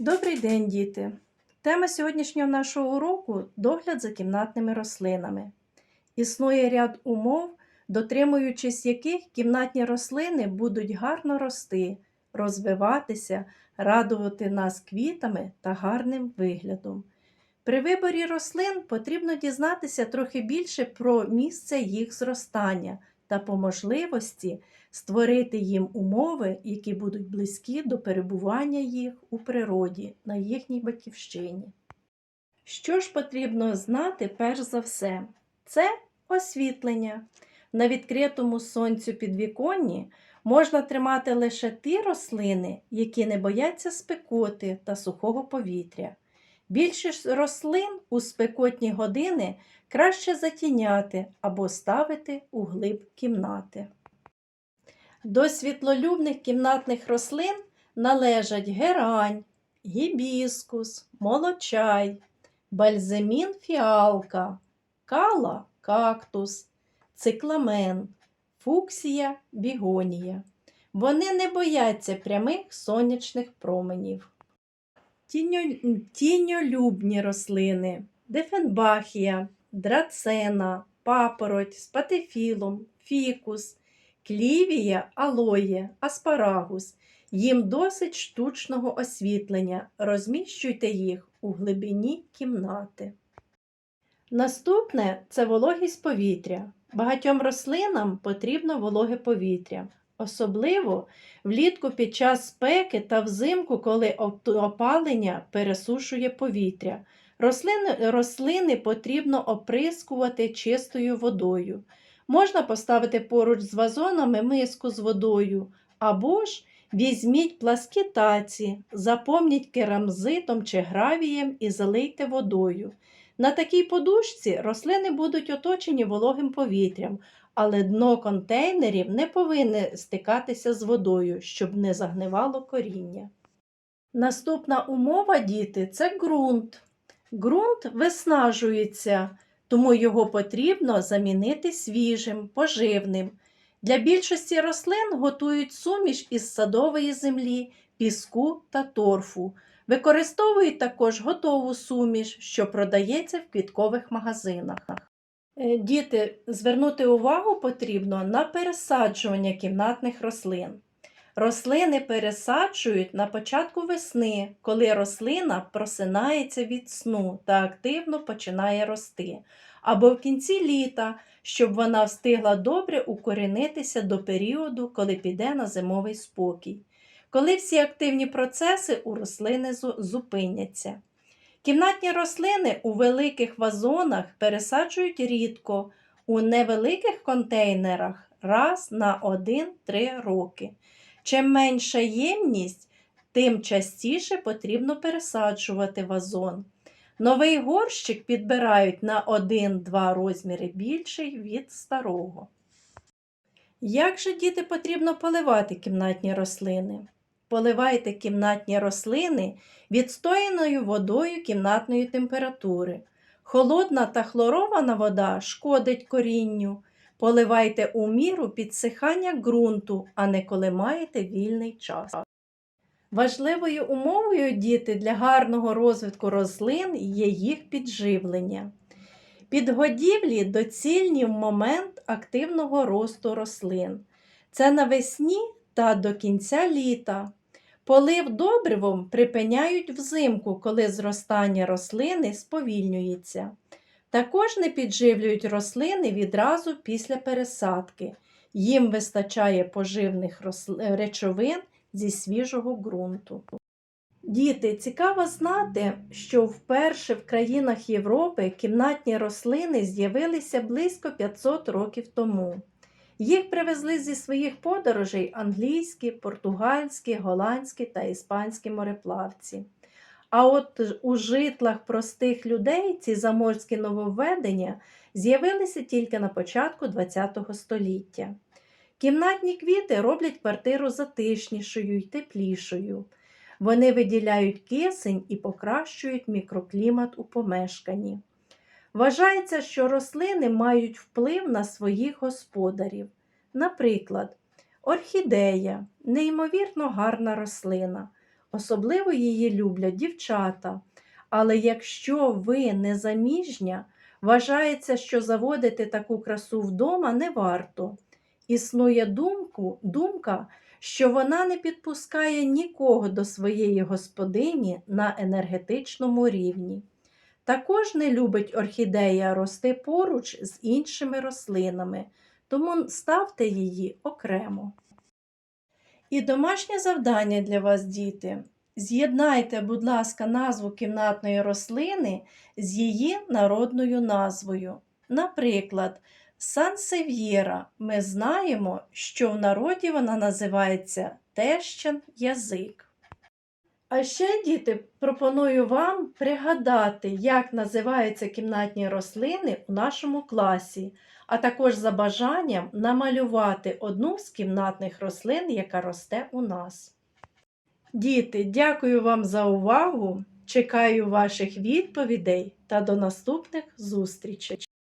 Добрий день, діти! Тема сьогоднішнього нашого уроку догляд за кімнатними рослинами. Існує ряд умов, дотримуючись яких кімнатні рослини будуть гарно рости, розвиватися, радувати нас квітами та гарним виглядом. При виборі рослин потрібно дізнатися трохи більше про місце їх зростання та по можливості створити їм умови, які будуть близькі до перебування їх у природі на їхній батьківщині. Що ж потрібно знати перш за все? Це освітлення. На відкритому сонцю підвіконні можна тримати лише ті рослини, які не бояться спекоти та сухого повітря. Більшість рослин у спекотні години краще затіняти або ставити у глиб кімнати. До світлолюбних кімнатних рослин належать герань, гібіскус, молочай, бальзамін фіалка, кала кактус, цикламен, фуксія бігонія. Вони не бояться прямих сонячних променів. Тіньо- Тіньолюбні рослини дефенбахія, драцена, папороть, спатифілум, фікус, клівія, алоє, аспарагус. Їм досить штучного освітлення. Розміщуйте їх у глибині кімнати. Наступне це вологість повітря. Багатьом рослинам потрібно вологе повітря. Особливо влітку під час спеки та взимку, коли опалення пересушує повітря. Рослини, рослини потрібно оприскувати чистою водою. Можна поставити поруч з вазонами миску з водою, або ж візьміть пласкі таці, заповніть керамзитом чи гравієм і залийте водою. На такій подушці рослини будуть оточені вологим повітрям, але дно контейнерів не повинне стикатися з водою, щоб не загнивало коріння. Наступна умова, діти, це ґрунт. Ґрунт виснажується, тому його потрібно замінити свіжим, поживним. Для більшості рослин готують суміш із садової землі, піску та торфу. Використовують також готову суміш, що продається в квіткових магазинах. Е, Діти, звернути увагу потрібно на пересаджування кімнатних рослин. Рослини пересаджують на початку весни, коли рослина просинається від сну та активно починає рости, або в кінці літа, щоб вона встигла добре укорінитися до періоду, коли піде на зимовий спокій, коли всі активні процеси у рослини зупиняться. Кімнатні рослини у великих вазонах пересаджують рідко, у невеликих контейнерах раз на 1-3 роки. Чим менша ємність, тим частіше потрібно пересаджувати вазон. Новий горщик підбирають на 1-2 розміри більший від старого. Як же діти потрібно поливати кімнатні рослини? Поливайте кімнатні рослини відстояною водою кімнатної температури. Холодна та хлорована вода шкодить корінню. Поливайте у міру підсихання ґрунту, а не коли маєте вільний час. Важливою умовою діти для гарного розвитку рослин є їх підживлення. Підгодівлі доцільні в момент активного росту рослин. Це навесні та до кінця літа. Полив добривом припиняють взимку, коли зростання рослини сповільнюється. Також не підживлюють рослини відразу після пересадки. Їм вистачає поживних речовин зі свіжого ґрунту. Діти, цікаво знати, що вперше в країнах Європи кімнатні рослини з'явилися близько 500 років тому. Їх привезли зі своїх подорожей англійські, португальські, голландські та іспанські мореплавці. А от у житлах простих людей ці заморські нововведення з'явилися тільки на початку ХХ століття. Кімнатні квіти роблять квартиру затишнішою й теплішою. Вони виділяють кисень і покращують мікроклімат у помешканні. Вважається, що рослини мають вплив на своїх господарів. Наприклад, орхідея неймовірно гарна рослина. Особливо її люблять дівчата. Але якщо ви не заміжня, вважається, що заводити таку красу вдома не варто. Існує думку, думка, що вона не підпускає нікого до своєї господині на енергетичному рівні. Також не любить орхідея рости поруч з іншими рослинами, тому ставте її окремо. І домашнє завдання для вас, діти. З'єднайте, будь ласка, назву кімнатної рослини з її народною назвою. Наприклад, сансев'єра ми знаємо, що в народі вона називається тещин язик. А ще, діти, пропоную вам пригадати, як називаються кімнатні рослини у нашому класі, а також за бажанням намалювати одну з кімнатних рослин, яка росте у нас. Діти, дякую вам за увагу! Чекаю ваших відповідей та до наступних зустрічей!